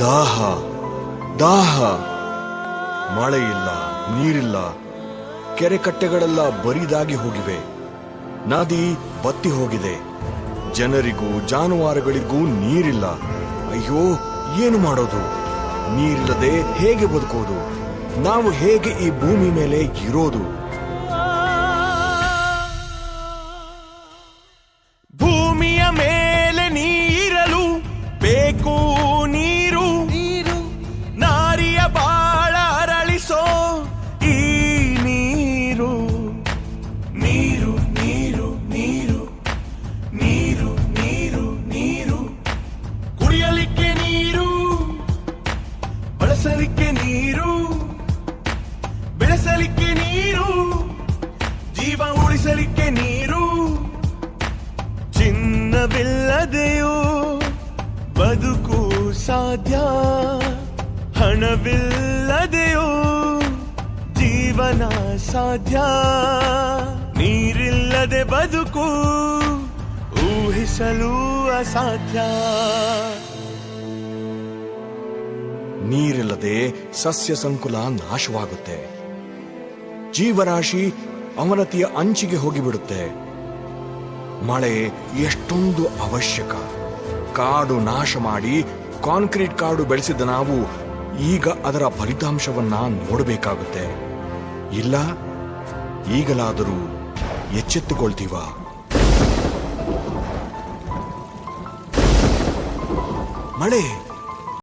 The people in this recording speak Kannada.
ದಾಹ ದಾಹ. ಮಳೆ ಇಲ್ಲ ನೀರಿಲ್ಲ ಕೆರೆ ಕಟ್ಟೆಗಳೆಲ್ಲ ಬರಿದಾಗಿ ಹೋಗಿವೆ. ನದಿ ಬತ್ತಿ ಹೋಗಿದೆ. ಜನರಿಗೂ ಜಾನುವಾರುಗಳಿಗೂ ನೀರಿಲ್ಲ. ಅಯ್ಯೋ, ಏನು ಮಾಡೋದು? ನೀರಿಲ್ಲದೆ ಹೇಗೆ ಬದುಕೋದು ನಾವು ಹೇಗೆ ಈ ಭೂಮಿ ಮೇಲೆ ಇರೋದು? ಭೂಮಿಯ ಮೇಲೆ ಬಳಸಲಿಕ್ಕೆ ನೀರು ಬೆಳೆಸಲಿಕ್ಕೆ ನೀರು, ಜೀವ ಉಳಿಸಲಿಕ್ಕೆ ನೀರು. ಚಿನ್ನವಿಲ್ಲದೆಯೂ ಬದುಕು ಸಾಧ್ಯ, ಹಣವಿಲ್ಲದೆಯೂ ಜೀವನ ಸಾಧ್ಯ. ನೀರಿಲ್ಲದೆ ಬದುಕು ಊಹಿಸಲು ಅಸಾಧ್ಯ. ನೀರಿಲ್ಲದೆ ಸಸ್ಯ ಸಂಕುಲ ನಾಶವಾಗುತ್ತೆ. ಜೀವರಾಶಿ ಅವನತಿಯ ಅಂಚಿಗೆ ಹೋಗಿಬಿಡುತ್ತೆ. ಮಳೆ ಎಷ್ಟೊಂದು ಅವಶ್ಯಕ. ಕಾಡು ನಾಶ ಮಾಡಿ ಕಾಂಕ್ರೀಟ್ ಕಾಡು ಬೆಳೆಸಿದ ನಾವು ಈಗ ಅದರ ಫಲಿತಾಂಶವನ್ನ ನೋಡಬೇಕಾಗುತ್ತೆ. ಇಲ್ಲ, ಈಗಲಾದರೂ ಎಚ್ಚೆತ್ತುಕೊಳ್ತೀವ? ಮಳೆ